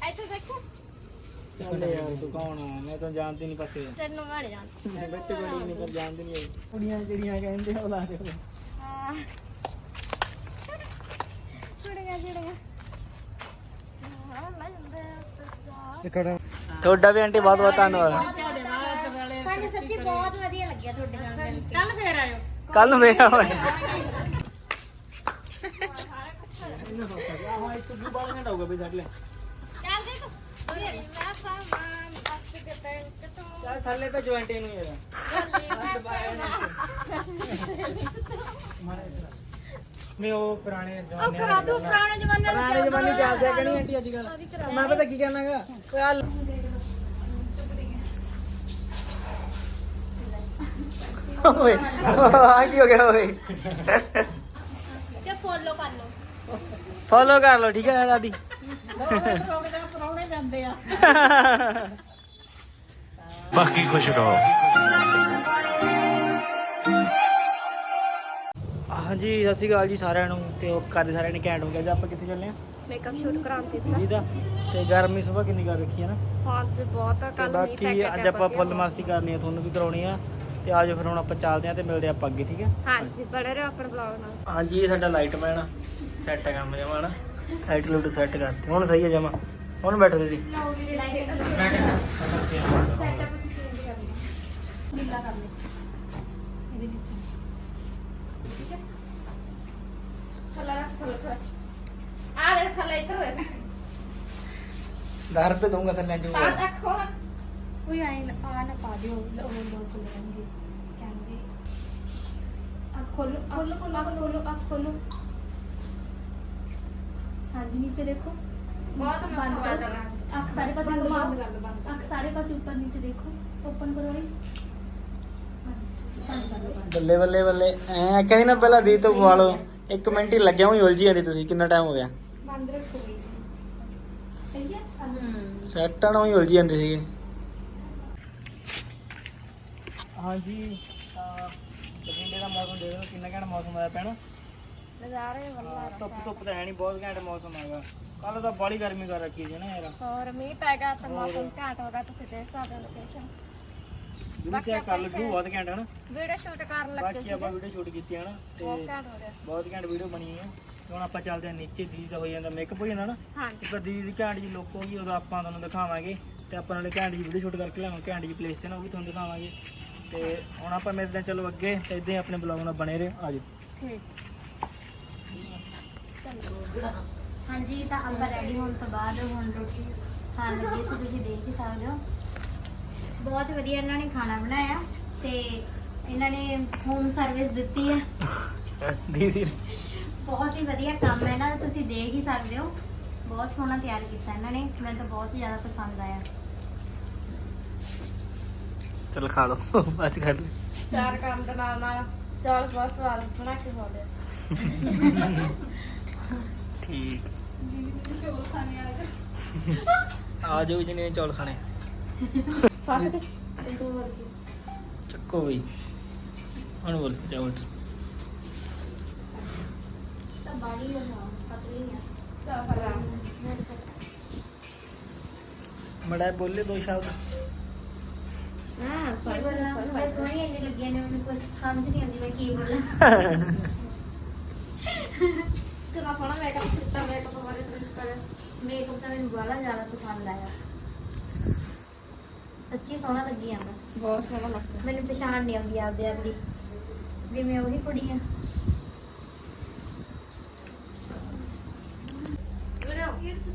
ਇੱਥੇ ਦੇਖੋ ਚੱਲ ਯਾਰ ਤੂੰ ਕੌਣ ਆ ਮੈਂ ਤਾਂ ਜਾਣਦੀ ਨਹੀਂ ਪਾਸੇ ਤੈਨੂੰ ਮਾੜ ਜਾਣ ਮੈਂ ਬੱਚੇ ਬੜੀ ਨਹੀਂ ਪਰ ਜਾਣਦੀ ਨਹੀਂ ਕੁੜੀਆਂ ਜਿਹੜੀਆਂ ਕਹਿੰਦੇ ਆ ਉਹ ਲਾ ਦੇ ਹਾਂ ਛੁੜੀਆਂ ਛੁੜੀਆਂ ਹਾਂ ਮੈਂ ਜਾਂਦਾ ਤੁਹਾਡਾ ਵੀ ਆਂਟੀ ਬਹੁਤ ਬਹੁਤ ਧੰਨਵਾਦ। ਸਾਨੂੰ ਸੱਚੀ ਬਹੁਤ ਵਧੀਆ ਲੱਗਿਆ ਤੁਹਾਡੇ ਨਾਲ ਕੱਲ ਫੇਰ ਆਇਓ। ਕੱਲ ਨੂੰ ਮੇਰਾ ਹੋਇਆ ਚੱਲ ਦੇਖੋ ਮੈਂ ਸਾਮਾਨ ਬਸ ਮੈਂ ਉਹ ਪੁਰਾਣੇ ਜ਼ਮਾਨੇ ਕਰਾ ਦੂੰ ਪੁਰਾਣੇ ਜ਼ਮਾਨੇ ਪੁਰਾਣੇ ਜ਼ਮਾਨੇ ਚ ਆਜਿਆ ਕਰੀ ਆਂਟੀ ਅੱਜ ਕੱਲ ਮੈਂ ਪਤਾ ਕੀ ਕਹਿਣਾਗਾ ਚੱਲ ਓਏ, ਆ ਕੀ ਹੋ ਗਿਆ ਓਏ? ਤੇ ਫੋਲੋ ਕਰ ਲਓ। ਫੋਲੋ ਕਰ ਲਓ ਠੀਕ ਹੈ ਦਾਦੀ? ਬਾਕੀ ਖੁਸ਼ ਰਹੋ। ਹਾਂਜੀ ਸਤਿ ਸ਼੍ਰੀ ਅਕਾਲ ਜੀ ਸਾਰਿਆਂ ਨੂੰ ਤੇ ਉਹ ਕਰਦੇ ਸਾਰਿਆਂ ਨੇ ਘੈਂਟ ਹੋ ਗਿਆ ਜੀ। ਆਪਾਂ ਕਿੱਥੇ ਚੱਲੇ ਆ? ਮੇਕਅਪ ਸ਼ੂਟ ਕਰਾਉਣ ਤੇ ਜੀ ਦਾ। ਤੇ ਗਰਮੀ ਸੁਬਾ ਕਿੰਨੀ ਕਰ ਰੱਖੀ ਹੈ ਨਾ? ਹਾਂ ਤੇ ਬਹੁਤ ਆ ਤੇ ਕੱਲ ਬਾਕੀ ਅੱਜ ਆਪਾਂ ਫੁੱਲ ਮਸਤੀ ਕਰਨੀ ਆ ਤੁਹਾਨੂੰ ਵੀ ਕਰਾਉਣੀ ਆ। ਤੇ ਆਜੋ ਫਿਰ ਹੁਣ ਆਪਾਂ ਚੱਲਦੇ ਆ ਤੇ ਮਿਲਦੇ ਆਪਾਂ ਅੱਗੇ ਠੀਕ ਹੈ? ਹਾਂਜੀ ਬੜੇ ਰਹੋ ਆਪਣੇ ਬਲੌਗ ਨਾਲ। ਹਾਂਜੀ ਇਹ ਸਾਡਾ ਲਾਈਟ ਮੈਨ ਸੈੱਟ ਕੰਮ ਜਮਾ ਨਾ। ਲਾਈਟ ਲੂਟ ਸੈੱਟ ਕਰਤੇ। ਹੁਣ ਸਹੀ ਹੈ ਜਮਾ। ਹੁਣ ਬੈਠੋ ਦੀਦੀ। ਸੈਟਅਪ ਅਸੀਂ ਚੇਂਜ ਕਰ ਲਿਆ ਕੋਈ ਆਏ ਨਾ ਆ ਨਾ ਪਾ ਦਿਓ ਉਹ ਲੋਕ ਲੈਣਗੇ ਕਹਿੰਦੇ ਆ ਖੋਲੋ ਖੋਲੋ ਖੋਲੋ ਖੋਲੋ ਆ ਖੋਲੋ ਹਾਂਜੀ ਨੀਚੇ ਦੇਖੋ। ਬਹੁਤ ਅੱਖ ਸਾਰੇ ਪਾਸੇ ਬੰਦ ਕਰ ਦੋ ਬੰਦ ਅੱਖ ਸਾਰੇ ਪਾਸੇ ਉੱਪਰ ਨੀਚੇ ਦੇਖੋ। ਓਪਨ ਕਰੋ ਆਈਸ ਬੰਦ ਕਰ। ਦੋ ਬੱਲੇ ਬੱਲੇ ਬੱਲੇ। ਐ ਕਹੀ ਨਾ ਪਹਿਲਾਂ ਦੀ ਤੋਂ ਵਾਲੋ ਇੱਕ ਮਿੰਟ ਹੀ ਲੱਗਿਆ ਹੋਈ ਉਲਝੀ ਜਾਂਦੀ ਤੁਸੀਂ। ਕਿੰਨਾ ਟਾਈਮ ਹੋ ਗਿਆ? ਬੰਦ ਰੱਖੋ ਸਹੀ ਹੈ? ਹੂੰ। ਸੈੱਟ ਆਣਾ ਹੀ ਉਲਝੀ ਜਾਂਦੇ ਸੀਗੇ। ਹਾਂਜੀ ਤਾਂ ਬਠਿੰਡੇ ਦਾ ਮੌਸਮ ਦੇਖ ਲਓ ਕਿੰਨਾ ਘੈਂਟ ਮੌਸਮ ਆਇਆ ਪੈਣਾ ਨਜ਼ਾਰੇ ਵੱਲਾ ਧੁੱਪ ਧੁੱਪ ਤਾਂ ਹੈ ਨਹੀਂ ਬਹੁਤ ਘੈਂਟ ਮੌਸਮ ਹੈਗਾ। ਕੱਲ ਤਾਂ ਬੜੀ ਗਰਮੀ ਕਰ ਰੱਖੀ ਸੀ ਨਾ ਯਾਰ। ਹੋਰ ਮੀਂਹ ਪੈ ਗਿਆ ਤਾਂ ਮੌਸਮ ਘਾਟ ਹੋ ਗਿਆ ਤੁਸੀਂ ਦੇਖ ਸਕਦੇ ਹੋ ਲੋਕੇਸ਼ਨ ਵੀਡੀਓ ਚੈੱਕ ਕਰ view ਬਹੁਤ ਘੈਂਟ ਹੈ ਨਾ। ਵੀਡੀਓ ਸ਼ੂਟ ਕਰਨ ਲੱਗੇ ਬਾਕੀ ਸੀ ਆਪਾਂ ਵੀਡੀਓ ਸ਼ੂਟ ਕੀਤੀ ਹੈ ਨਾ ਬਹੁਤ ਘਾਟ ਹੋ ਗਿਆ ਬਹੁਤ ਘੈਂਟ ਵੀਡੀਓ ਬਣੀ ਹੈ ਤੇ ਹੁਣ ਆਪਾਂ ਚੱਲਦੇ ਹਾਂ ਨੀਚੇ ਦੀਦੀ ਦਾ ਹੋ ਜਾਂਦਾ ਮੇਕਅਪ ਹੋ ਜਾਂਦਾ ਨਾ। ਹਾਂਜੀ। ਤੇ ਫਿਰ ਦੀਦੀ ਦੀ ਘੈਂਟ ਜੀ ਲੁੱਕ ਹੋਗੀ ਉਦੋਂ ਆਪਾਂ ਤੁਹਾਨੂੰ ਦਿਖਾਵਾਂਗੇ। ਤੇ ਆਪਾਂ ਨਾਲੇ ਘੈਂਟ ਜੀ ਵੀਡੀਓ ਸ਼ੂਟ ਕਰਕੇ ਲਿਆਵਾਂਗੇ ਘੈਂਟ ਜੀ ਪਲੇਸ ਤੇ ਨਾ ਉਹ ਵੀ ਤੁਹਾਨੂੰ ਦਿਖਾਵਾਂਗੇ। ਤੇ ਹੁਣ ਆਪਾਂ ਮਿਲਦੇ ਹਾਂ ਚਲੋ ਅੱਗੇ ਤੇ ਇਦਾਂ ਹੀ ਆਪਣੇ ਬਲੌਗ ਨਾਲ ਬਣੇ ਰਹੋ। ਆਜੋ ਹਾਂਜੀ ਤਾਂ ਆਪਾਂ ਰੈਡੀ ਹੋਣ ਤੋਂ ਬਾਅਦ ਹੁਣ ਰੋਟੀ ਖਾਣ ਲੱਗੇ ਸੀ ਤੁਸੀਂ ਦੇਖ ਹੀ ਸਕਦੇ ਹੋ। ਬਹੁਤ ਵਧੀਆ ਇਹਨਾਂ ਨੇ ਖਾਣਾ ਬਣਾਇਆ ਤੇ ਇਹਨਾਂ ਨੇ ਹੋਮ ਸਰਵਿਸ ਦਿੱਤੀ ਹੈ ਦੀਦੀ ਬਹੁਤ ਹੀ ਵਧੀਆ ਕੰਮ ਹੈ ਇਹਨਾਂ ਦਾ ਤੁਸੀਂ ਦੇਖ ਹੀ ਸਕਦੇ ਹੋ। ਬਹੁਤ ਸੋਹਣਾ ਤਿਆਰ ਕੀਤਾ ਇਹਨਾਂ ਨੇ ਮੈਨੂੰ ਤਾਂ ਬਹੁਤ ਜ਼ਿਆਦਾ ਪਸੰਦ ਆਇਆ। ਚਲ ਖਾ ਲਓ। ਬਾਅਦ ਚ ਖਾ ਲਈ ਚਾਰ ਕੰਮ ਦੇ ਨਾਲ ਨਾਲ ਚਾਲ ਬਹੁਤ ਸਵਾਦ ਬਣਾ ਕੇ ਖਵਾਉਂਦੇ ਠੀਕ। ਚੋਲ ਖਾਣੇ ਆ ਆ ਜਾਓ ਜਿਹਨੇ ਚੌਲ ਖਾਣੇ। ਫਸ ਤੂੰ ਚੱਕੋ ਬਈ। ਹੁਣ ਬੋਲ ਚਾਵਲ ਤਾਂ ਬਾੜੀ ਲਗਾਓ ਪਤਲੀ ਆ। ਚਾਹ ਫਰਾ ਮੜਾ ਬੋਲੇ ਦੋ ਸ਼ਬਦ। ਹਾਂ ਕੀ ਬੋਲਾਂ ਮੈਂ ਸੋਹਣੀ ਇੰਨੀ ਲੱਗੀਆਂ ਨੇ ਮੈਨੂੰ ਕੁਝ ਸਮਝ ਨਹੀਂ ਆਉਂਦੀ ਮੈਂ ਕੀ ਬੋਲਾਂ। ਕਿੰਨਾ ਸੋਹਣਾ ਮੇਕਅਪ ਕੀਤਾ ਮੇਕਅਪ ਬਾਰੇ ਤੁਸੀਂ ਕਰੇ ਮੇਕਅਪ ਤਾਂ ਮੈਨੂੰ ਬੜਾ ਜ਼ਿਆਦਾ ਪਸੰਦ ਆਇਆ। ਸੱਚੀ ਸੋਹਣਾ ਲੱਗੀ ਜਾਂਦਾ ਬਹੁਤ ਸੋਹਣਾ ਲੱਗਦਾ। ਮੈਨੂੰ ਪਛਾਣ ਨਹੀਂ ਆਉਂਦੀ ਆਪਦੇ ਆਪ ਦੀ। ਵੀ ਮੈਂ ਉਹੀ ਕੁੜੀ ਆ।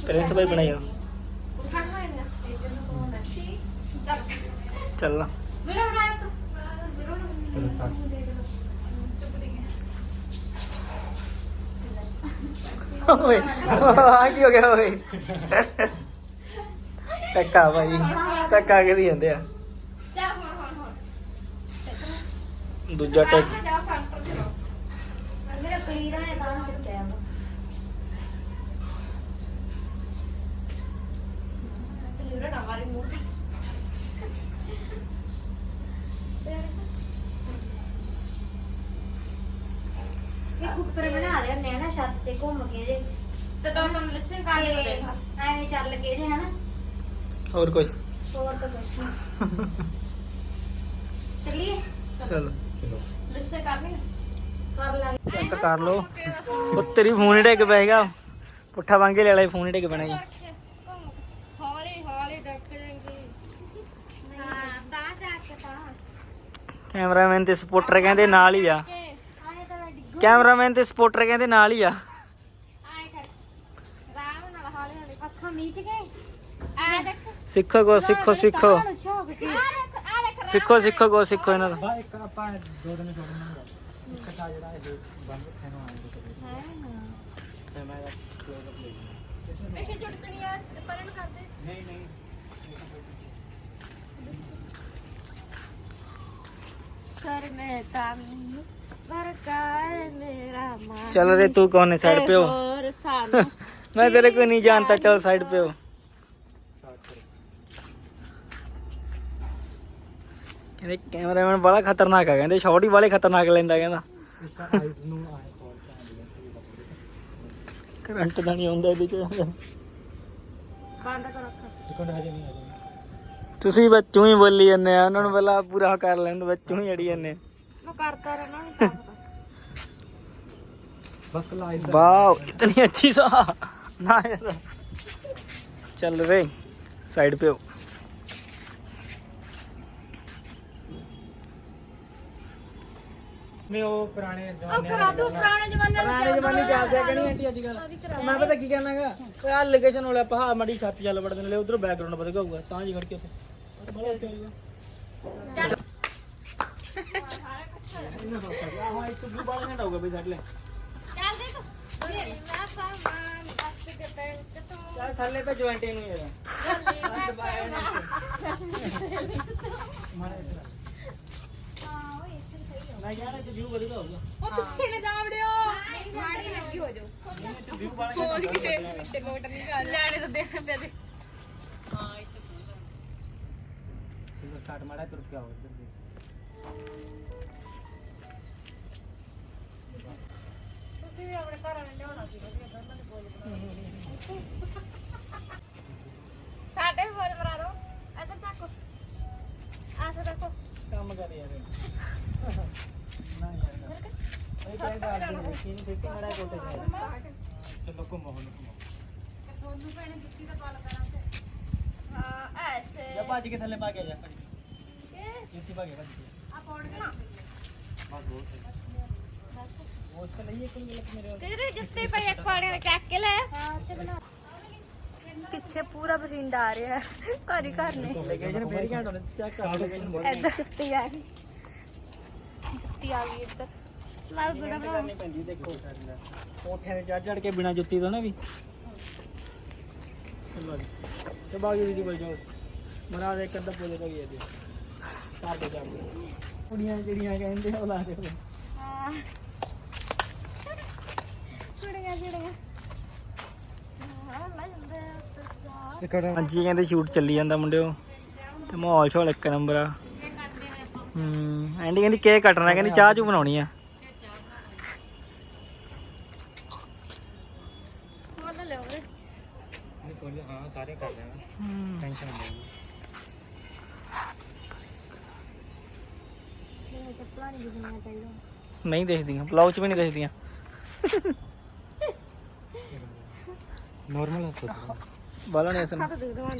ਪ੍ਰਿੰਸ ਭਾਈ ਬਣਾਇਆ ਚੱਲ ਨਾ ਓਏ, ਆ ਕੀ ਹੋ ਗਿਆ ਓਏ? ਟੱਕਾ ਭਾਈ ਟੱਕਾ ਕਰੀ ਜਾਂਦੇ ਆ। ਦੂਜਾ ਟੱਕ ਮੇਰਾ ਕਲੀਰਾ ਹੈ ਤਾਂ ਚੁੱਕਿਆ ਵਾ ਇੱਕ ਉੱਪਰ ਸਪੋਰਟਰ ਬਣਾ ਰਹੇ ਹੁੰਦੇ ਆ ਨਾ ਛੱਤ ਤੇ ਘੁੰਮ ਕੇ ਜੇ। ਤੇ ਦੋ ਤੁਹਾਨੂੰ ਲੱਛਣ ਕਾਢ ਕੇ ਤੇ ਦੇਖ ਐਵੇਂ ਚੱਲ ਕੇ ਜੇ ਹਨਾ? ਹੋਰ ਕੁਝ ਹੋਰ ਤਾਂ ਕੁਛ ਨਹੀਂ ਚੱਲੀਏ? ਚਲੋ। ਲਿਪਸੇ ਕਰਨੀ ਕਰ ਲਾਂਗੇ। ਚੈੱਕ ਕਰ ਲਓ। ਉਹ ਤੇਰੀ ਫੋਨ ਹੀ ਡਿੱਗ ਪਏਗਾ। ਪੁੱਠਾ ਵਾਂਗੇ ਲੈ ਲੈ ਫੋਨ ਹੀ ਡਿੱਗ ਪੈਣਾ ਜੀ ਹੌਲੀ ਹੌਲੀ ਡੱਕ ਜਾਏਗੀ ਹਾਂ ਤਾਂ ਜਾ ਕੇ ਤਾਂ ਕੈਮਰਾਮੈਨ ਤੇ ਸਪੋਰਟਰ ਕਹਿੰਦੇ ਨਾਲ ਹੀ ਆ। ਕੇ ਆਏ ਤਾਂ ਮੈਂ ਕੈਮਰਾਮੈਨ ਤੇ ਸਪੋਰਟਰ ਕਹਿੰਦੇ ਨਾਲ ਹੀ ਆ। ਸਿੱਖੋ ਕੋ, ਸਿੱਖੋ ਸਿੱਖੋ। ਸਿੱਖੋ ਸਿੱਖੋ ਕੋ, ਸਿੱਖੋ ਇਹਨਾਂ ਦਾ। ਇੱਕ ਆਪਾਂ ਦੋ ਦਿਨ ਛੋੜਨਾ ਇੱਕ ਤਾਂ ਜਿਹੜਾ ਇਹ ਬੰਦ ਰੱਖਿਆ ਨੂੰ ਆਏ ਤੇ ਮੈਂ ਕਲੋਜ਼ ਅਪ ਇਹ ਚੁਟਕਣੀਆਂ ਪਰਨ ਕਰਦੇ ਨਹੀਂ ਨਹੀਂ ਸਰ ਮੈਂ ਤਾਂ ਵਰਕਾਰ ਮੇਰਾ ਮਾਂ चल रे तू कौन है साइड पे हो ਹੋਰ ਸਾਨੂੰ मैं तेरे को नहीं जानता चल साइड पे हो ਕਹਿੰਦੇ ਕੈਮਰਾਮੈਨ ਬੜਾ ਖਤਰਨਾਕ ਆ ਕਹਿੰਦੇ ਸ਼ਾਟ ਹੀ ਬੜੇ ਖਤਰਨਾਕ ਲੈਂਦਾ ਕਹਿੰਦਾ ਇਸ ਦਾ ਆਈਜ਼ ਨੂੰ ਆਏ ਕੋਲ ਚਾਹੀਦੀ ਹੈ ਕਰੰਟ ਦਾ ਨਹੀਂ ਆਉਂਦਾ ਇਹਦੇ ਚ ਬੰਦ ਕਰੋ ਅੱਖਾਂ ਦੇਖੋ ਹਜੇ ਨਹੀਂ ਆਇਆ ਤੁਸੀਂ ਬੱਚੂ ਹੀ ਬੋਲੀ ਜਾਂਦੇ ਆ ਉਹਨਾਂ ਨੂੰ ਪਹਿਲਾਂ ਪੂਰਾ ਕਰ ਲੈਣ ਬੱਚੂ ਹੀ ਅੜੀ ਜਾਂਦੇ ਮੈਂ ਕਰਤਾ ਰਹਿਣਾ ਨਹੀਂ ਕਰਦਾ ਬਸ ਲਾਈ ਵਾਓ ਇਤਨੀ ਅੱਛੀ ਸਾ ਨਾ ਯਾਰ। ਚੱਲ ਵੇ ਉਹ ਕਰਾ ਦੂ ਪੁਰਾਣੇ ਜ਼ਮਾਨੇ ਨੂੰ ਪੁਰਾਣੇ ਜ਼ਮਾਨੇ ਚੱਲਦੇ ਆ ਕਹਿੰਦੀ ਮੈਂ ਪਤਾ ਕੀ ਕਹਿਣਾਗਾ? ਆ ਲੋਕੇਸ਼ਨ ਵਾਲਾ ਪਹਾੜ ਮੜੀ ਛੱਤ ਚੱਲ ਵੜਦੇ ਨੇ ਉਧਰ ਬੈਕਗ੍ਰਾਉਂਡ ਬੜਾ ਚੱਲੂਗਾ ਹਾਂ ਇੱਕ ਦੂ ਬਾਲ ਘੰਟਾ ਹੋਊਗਾ ਬਈ ਛੱਡ ਲੈ ਚੱਲ ਦੇਖ। ਇਹ ਮੈਂ ਸਾਮਾਨ ਬੱਸ ਕੇ ਬੈਂਕ ਤੋਂ ਚੱਲ ਥੱਲੇ ਪੇ ਜੁਆਇੰਟ ਨੂੰ ਯਾਰ ਗੱਲੀ ਮੈਂ ਮਾਰੇ ਨਾ ਯਾਰ ਇਹ ਵਿਊ ਵਧਗਾ ਹੋਊਗਾ ਉਹ ਪਿੱਛੇ ਨਾ ਜਾ ਵੜਿਓ ਮਾੜੀ ਲੱਗੀ ਹੋ ਜਾਓ ਵਿਊ ਬਾਲ ਖੋਲ ਕੇ ਪਿੱਛੇ ਲੋਟ ਨਹੀਂ ਕਰ ਲੈਣੇ ਤਾਂ ਦੇਣੇ ਪਿਆ ਦੇ ਤੂੰ ਸਟਾਰਟ ਮਾੜਾ ਤੁਰ ਕੇ ਆਓ ਇੱਧਰ ਦੇ ਤੁਸੀਂ ਵੀ ਆਪਣੇ ਘਰਾਂ ਨੂੰ ਲਿਆਉਣਾ ਸੀ ਵਧੀਆ ਦੋਨਾਂ ਦੇ ਬੋਲ ਸਾਡੇ ਵੀ ਬੋਲ ਬਣਾ ਦੋ ਇੱਧਰ ਤੱਕ। ਆਸਾ ਦੇਖੋ ਕੰਮ ਕਰ ਯਾਰ। ਨਾ ਯਾਰ। ਇਹ ਤਾਂ ਗੱਲ ਨਹੀਂ ਕਿ ਨਹੀਂ ਦੇਖੇ ਮੜਾ ਕੋਟੇ ਜਾ ਚਲੋ ਘੁੰਮੋ ਹੁਣ ਘੁੰਮੋ। ਸੋਨੂੰ ਭੈਣੇ ਜੁੱਤੀ ਦਾ ਪਾਲ ਕਰਾਂ ਤੇ ਹਾਂ ਐਸੇ। ਜਾ ਭੱਜ ਕੇ ਥੱਲੇ ਪਾ ਕੇ ਆ ਜਾ ਭੱਜ ਕੇ। ਇਹ ਜੁੱਤੀ ਪਾ ਕੇ ਭੱਜ ਕੇ ਆ ਪੌੜ ਕੇ ਬਸ ਬਹੁਤ ਹੈ ਉਸ ਤੇ ਲਈ ਇੱਕ ਮਿੰਟ ਮੇਰੇ ਵੱਲ। ਤੇਰੇ ਜੁੱਤੇ ਪਈ ਇੱਕ ਪਾਣੀ ਨਾਲ ਚੱਕ ਕੇ ਪਿੱਛੇ ਪੂਰਾ ਬਰਿੰਦਾ ਆ ਰਿਹਾ ਘਰ ਹੀ ਘਰ ਨੇ। ਲੋਕੇਸ਼ਨ ਫੇਰ ਘੰਟਾ ਨੇ ਚੈੱਕ ਕਰ ਲੋਕੇਸ਼ਨ ਬਹੁਤ ਇੱਧਰ ਜੁੱਤੀ ਆ ਗਈ। ਜੁੱਤੀ ਆ ਗਈ ਇੱਧਰ। ਮੈਂ ਵੀਡੀਓ ਬਣਾ ਪੈਂਦੀ ਦੇਖੋ ਕੋਠਿਆਂ ਤੇ ਚੜ ਚੜ ਕੇ ਬਿਨਾ ਜੁੱਤੀ ਤੋਂ ਨਾ ਵੀ। ਚਲੋ ਜੀ। ਤੇ ਬਾਗੀ ਦੀ ਕੋਲ ਜਾਓ। ਮਰਾ ਦੇ ਇੱਕ ਬੋਲੇ ਤਾਂ ਗਿਆ ਜੀ। ਕਰ ਦੇ ਕਰ ਦੇ ਕੁੜੀਆਂ ਜਿਹੜੀਆਂ ਕਹਿੰਦੇ ਆ ਉਹ ਲਾ ਦੇ ਹਾਂ। ਕੁੜੀਆਂ ਕੁੜੀਆਂ ਹਾਂ ਮੈਂ ਜੰਦੇ ਉੱਤੇ ਇੱਕ ਵਾਰ ਹਾਂਜੀ ਕਹਿੰਦੇ ਸ਼ੂਟ ਚੱਲੀ ਜਾਂਦਾ ਮੁੰਡਿਓ। ਤੇ ਮਾਹੌਲ ਸ਼ੋਲ ਇੱਕ ਨੰਬਰ ਆ। ਹੂੰ ਐਂਡੀ ਕਹਿੰਦੀ ਕੇਕ ਕੱਟਣਾ ਕਹਿੰਦੀ ਚਾਹ ਚੂ ਬਣਾਉਣੀ ਆ ਖੋਲ ਲਿਓ ਵੀਰੇ ਨਹੀਂ ਕੋਈ ਹਾਂ ਸਾਰੇ ਕਰ ਲੈਣਾ ਹੂੰ ਟੈਨਸ਼ਨ ਨਹੀਂ ਇਹ ਚੱਪਲਾਂ ਨਹੀਂ ਦਿਖਣੀਆਂ ਚਾਹੀਦੀਆਂ ਨਹੀਂ ਦਿਖਦੀਆਂ ਬਲੌਗ ਚ ਵੀ ਨਹੀਂ ਦਿਖਦੀਆਂ। ਨਾਰਮਲ ਹੈ ਬਾਲਾ ਨਹੀਂ ਅਸਨ ਤਾਂ ਦੇਖ ਦਵਾਂ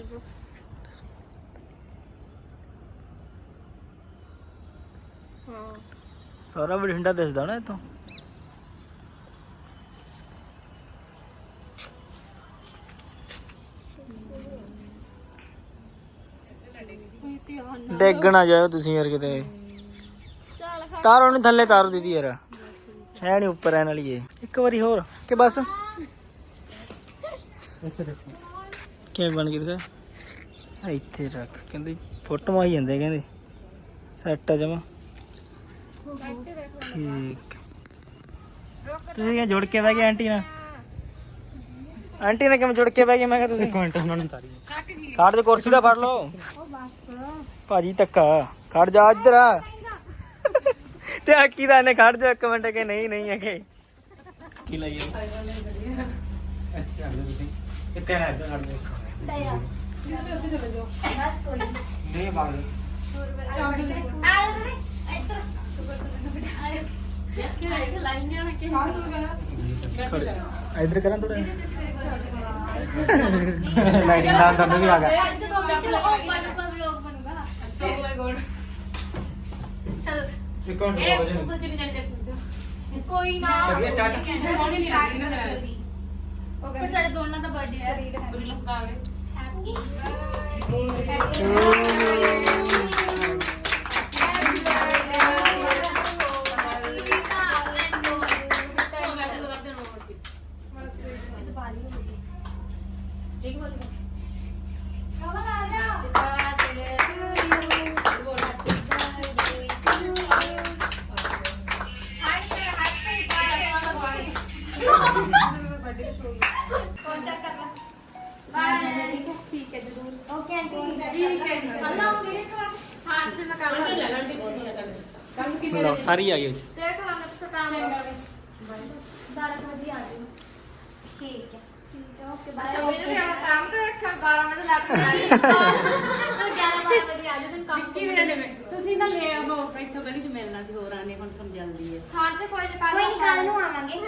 ਹਾਂ ਸਾਰਾ ਬਠਿੰਡਾ ਦਿਸਦਾ ਨਾ ਇਤੋਂ ਕੋਈ ਧਿਆਨ ਨਾ ਡਿੱਗ ਨਾ ਜਾਇਓ ਤੁਸੀਂ ਯਾਰ ਕਿਤੇ। ਤਾਰੋ ਨਹੀਂ ਥੱਲੇ ਤਾਰੋ ਦੀਦੀ ਯਾਰ। ਹੈ ਨਹੀਂ ਉੱਪਰ ਐਨ ਵਾਲੀ ਇਹ। ਇੱਕ ਵਾਰੀ ਹੋਰ। ਕਿ ਬਸ। ਕਿਵੇਂ ਬਣ ਗਈ ਦਿਖਾ। ਆ ਇੱਥੇ ਰੱਖ। ਕਹਿੰਦੇ ਫੋਟੋ ਆਈ ਜਾਂਦੇ ਕਹਿੰਦੇ। ਸੈੱਟ ਆ ਜਮਾ। ਠੀਕ। ਤੁਸੀਂ ਜੁੜ ਕੇ ਬਹਿ ਗਏ ਆਂਟੀ ਨਾਲ? ਆਂਟੀ ਨੇ ਕਿਵੇਂ ਜੁੜ ਕੇ ਬਹਿ ਗਏ? ਮੈਂ ਕਿਹਾ ਤੁਸੀਂ। ਇੱਕ ਮਿੰਟ ਉਹਨਾਂ ਨੂੰ ਤਾਰੀ। ਕਾੜ ਦੇ ਕੁਰਸੀ ਦਾ ਫੜ ਲਓ। ਭਾਜੀ ਧੱਕਾ। ਖੜ ਜਾ ਇੱਧਰ ਆ। ਤੇ ਆਕੀ ਦਾ ਨੇ? ਖੜ ਜਾ ਇੱਕ ਮਿੰਟ ਕਿ ਨਹੀਂ ਨਹੀਂ ਅਗੇ ਕੀ ਲਈ ਇੱਥੇ ਆ ਜਾਓ ਤੁਸੀਂ। ਇੱਥੇ ਆ ਜਾਓ ਸਾਡੇ ਦੇਖੋ ਬਸ ਕੋਈ ਨੀ। ਨਹੀਂ ਬਾਗ ਆ ਜਾ ਤੇ ਇੱਧਰ ਕਿ ਲਾਈਆਂ ਨਾ ਕਿ ਇਧਰ ਕਰਾਂ ਥੋੜਾ ਲਾਈਟਿੰਗ ਦਾ ਤੁਹਾਨੂੰ ਮਿੰਟ ਨਹੀਂ ਜਾਣੇ ਚੱਕ ਕੋਈ ਨਾ। ਕਰੀਏ start? ਸੋਹਣੀ ਨਹੀਂ ਲੱਗਦੀ ਨਾ ਕਰਦੀ ਪਰ ਸਾਡੇ ਦੋਨਾਂ ਦਾ ਬਰਥਡੇ ਹੈ। ਬੁਰੀ ਲੱਗਦਾ ਹੈ ਹੈਪੀ ਠੀਕ ਸਾਰੀ ਆ ਗਈ ਵਿੱਚ ਦੇਖ ਲਾਂ ਮੈਂ ਸਕਾਮ ਹੈ 12 ਵਜੇ ਆ ਜਾਓ ਠੀਕ ਹੈ। ਓਕੇ ਬਾਏ ਮੇਰੇ ਵੀ ਕੰਮ ਤੇ ਰੱਖਿਆ 12 ਵਜੇ ਲੱਗ ਜਾਣੀ 11 12 ਵਜੇ ਆ ਜਾਓ ਤੈਨੂੰ ਕੰਮ ਕੀ ਵੇਲੇ ਮੈਂ ਤੁਸੀਂ ਨਾ ਲੈ ਆਵੋ ਇੱਥੋਂ ਗਲੀ ਚ ਮਿਲਣਾ ਸੀ ਹੋਰ ਆਨੇ ਹੁਣ ਤੁਹਾਨੂੰ ਜਲਦੀ ਹੈ। ਹਾਂ ਤੇ ਕੋਈ ਕੱਲ ਕੋਈ ਨਹੀਂ ਕੱਲ ਨੂੰ ਆਵਾਂਗੇ।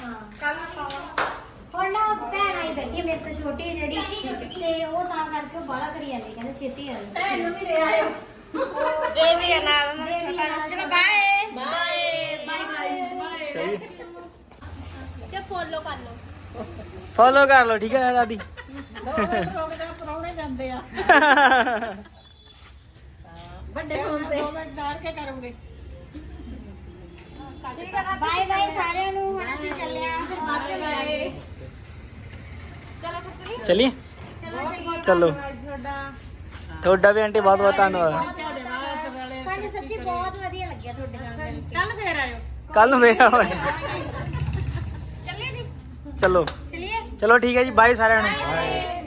ਹਾਂ ਕੱਲ ਮੈਂ ਪਾਵਾਂ ਹੁਣ ਨਾ ਭੈਣ ਆਈ ਬੈਠੀ ਹੈ ਮੇਰੇ ਤੋਂ ਛੋਟੀ ਹੈ ਜਿਹੜੀ ਤੇ ਉਹ ਤਾਂ ਕਰਕੇ ਉਹ ਬਾਹਲਾ ਕਰੀ ਜਾਂਦੀ ਕਹਿੰਦੇ ਛੇਤੀ ਆ ਜਾ ਇਹਨੂੰ ਵੀ ਲੈ ਆਇਓ। ਬੇਬੀ ਆ ਨਾਲ ਨਾ Baby ਆ ਨਾਲ। ਚਲੋ ਬਾਏ ਬਾਏ ਬਾਏ ਗਾਇਸ ਚਲਿਏ ਤੇ ਫੋਲੋ ਕਰ ਲਓ। ਫੋਲੋ ਕਰ ਲਓ ਠੀਕ ਹੈ ਦਾਦੀ? ਪਰੌਣੇ ਜਾਂਦੇ ਆ। ਵੱਡੇ ਫੋਨ ਤੇ। ਦੋ ਮਿੰਟ ਡਾਰ ਕੇ ਕਰੋਗੇ। ਠੀਕ ਹੈ ਬਾਏ ਬਾਏ ਸਾਰਿਆਂ ਨੂੰ ਹੁਣ ਅਸੀਂ ਚੱਲੇ ਆਂ ਫਿਰ ਬਾਅਦ ਚ ਬਾਏ ਚਲੋ ਫਿਰ ਚਲੀ ਚਲਿਏ ਚਲੋ। ਚੱਲੀਏ ਚਲੋ ਤੁਹਾਡਾ ਵੀ ਆਂਟੀ ਬਹੁਤ ਬਹੁਤ ਧੰਨਵਾਦ। ਸਾਨੂੰ ਸੱਚੀ ਬਹੁਤ ਵਧੀਆ ਲੱਗਿਆ ਤੁਹਾਡੇ ਨਾਲ ਮਿਲ ਕੇ। ਕੱਲ ਫੇਰ ਆਇਓ। ਕੱਲ ਨੂੰ ਫੇਰ ਆਵਾਂਗੇ। ਚੱਲੀਏ ਜੀ। ਚਲੋ। ਚਲਿਏ। ਚਲੋ ਠੀਕ ਹੈ ਜੀ ਬਾਏ ਸਾਰਿਆਂ ਨੂੰ। ਬਾਏ